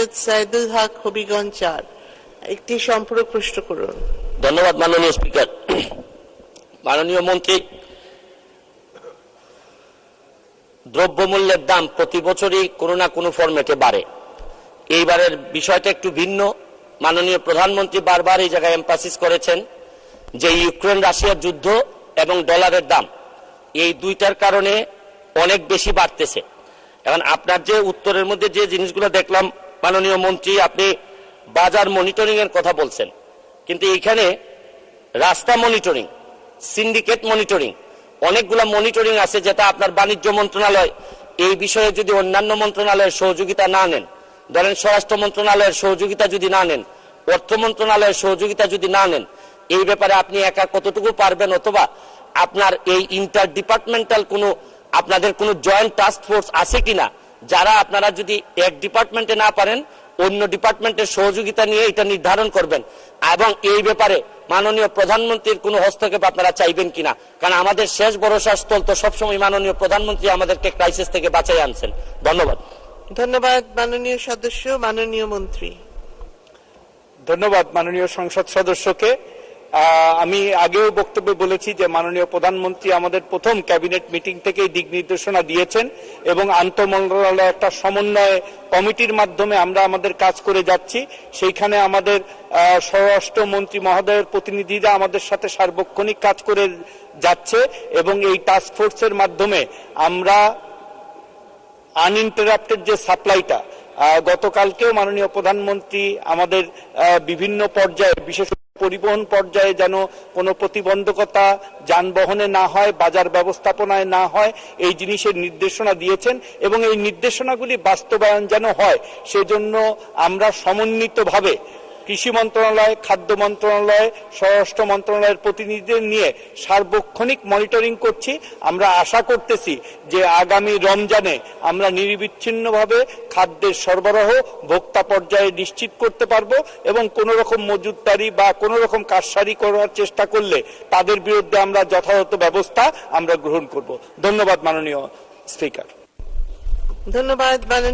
সৈয়দ সাইদুল হক হবিগঞ্জ চার একটি সম্পূরক প্রশ্ন করুন। ধন্যবাদ, মাননীয় স্পিকার। মাননীয় মন্ত্রী, দ্রব্যমূল্যের দাম প্রতি বছরই কোনো না কোনো ফরম্যাটে বাড়ে। এইবারের বিষয়টা একটু ভিন্ন। মাননীয় প্রধানমন্ত্রী বারবার এই জায়গায় এম্পাসিস করেছেন যে ইউক্রেন রাশিয়ার যুদ্ধ এবং ডলারের দাম, এই দুইটার কারণে অনেক বেশি বাড়তেছে। এখন আপনার যে উত্তরের মধ্যে যে জিনিসগুলো দেখলাম মাননীয় মন্ত্রী, আপনি বাজার মনিটরিং এর কথা বলছেন। কিন্তু এখানে রাস্তা মনিটরিং সিন্ডিকেট মনিটরিং অনেকগুলা মনিটরিং আছে যেটা আপনার বাণিজ্য মন্ত্রণালয়, এই বিষয়ে যদি অন্যান্য মন্ত্রণালয়ের সহযোগিতা না নেন, ধরেন স্বরাষ্ট্র মন্ত্রণালয়ের সহযোগিতা যদি না নেন, অর্থ মন্ত্রণালয়ের সহযোগিতা যদি না নেন, এই ব্যাপারে আপনি একা কতটুকু পারবেন অথবা আপনার এই ইন্টার ডিপার্টমেন্টাল কোনো, আপনাদের কোনো জয়েন্ট টাস্ক ফোর্স আছে কিনা? যারা আপনারা যদি এক ডিপার্টমেন্টে না পারেন অন্য ডিপার্টমেন্টের সহযোগিতা নিয়ে এটা নির্ধারণ করবেন। এবং এই ব্যাপারে মাননীয় প্রধানমন্ত্রীর কোনো হস্তক্ষেপ আপনারা চাইবেন কিনা? কারণ আমাদের শেষ ভরসা স্থল তো সবসময় মাননীয় প্রধানমন্ত্রী আমাদেরকে ক্রাইসিস থেকে বাঁচাই আনছেন। ধন্যবাদ। ধন্যবাদ মাননীয় সদস্য মাননীয় মন্ত্রী। ধন্যবাদ মাননীয় সংসদ সদস্যকে। আমি আগেও বক্তব্যে বলেছি যে মাননীয় প্রধানমন্ত্রী আমাদের প্রথম ক্যাবিনেট মিটিং থেকেই দিক নির্দেশনা দিয়েছেন এবং আন্তঃমন্ত্রণালয় একটা সমন্বয় কমিটির মাধ্যমে আমরা আমাদের কাজ করে যাচ্ছি। সেইখানে আমাদের স্বরাষ্ট্র মন্ত্রী মহোদয়ের প্রতিনিধিরা আমাদের সাথে সার্বক্ষণিক কাজ করে যাচ্ছে এবং এই টাস্ক ফোর্সের মাধ্যমে আমরা আনইন্টারাপ্টেড যে সাপ্লাইটা গতকালকেও মাননীয় প্রধানমন্ত্রী আমাদের বিভিন্ন পর্যায়ে, বিশেষ পরিবহন পর্যায়ে যেন কোনো প্রতিবন্ধকতা যানবাহনে না হয়, বাজার ব্যবস্থাপনায় না হয়, এই জিনিসের নির্দেশনা দিয়েছেন এবং এই নির্দেশনাগুলি বাস্তবায়ন যেন হয়, সেজন্য আমরা সমন্বিতভাবে কৃষি মন্ত্রণালয়, খাদ্য মন্ত্রণালয়, স্বরাষ্ট্র মন্ত্রণালয়ের প্রতিনিধিদের নিয়ে সার্বক্ষণিক মনিটরিং করছি। আমরা আশা করতেছি যে আগামী রমজানে আমরা নিরবিচ্ছিন্নভাবে খাদ্যের সরবরাহ ভোক্তা পর্যায়ে নিশ্চিত করতে পারব এবং কোনো রকম মজুতদারি বা কোনো রকম কারসারি করার চেষ্টা করলে তাদের বিরুদ্ধে আমরা যথাযথ ব্যবস্থা আমরা গ্রহণ করব। ধন্যবাদ মাননীয় স্পিকার। ধন্যবাদ মাননীয়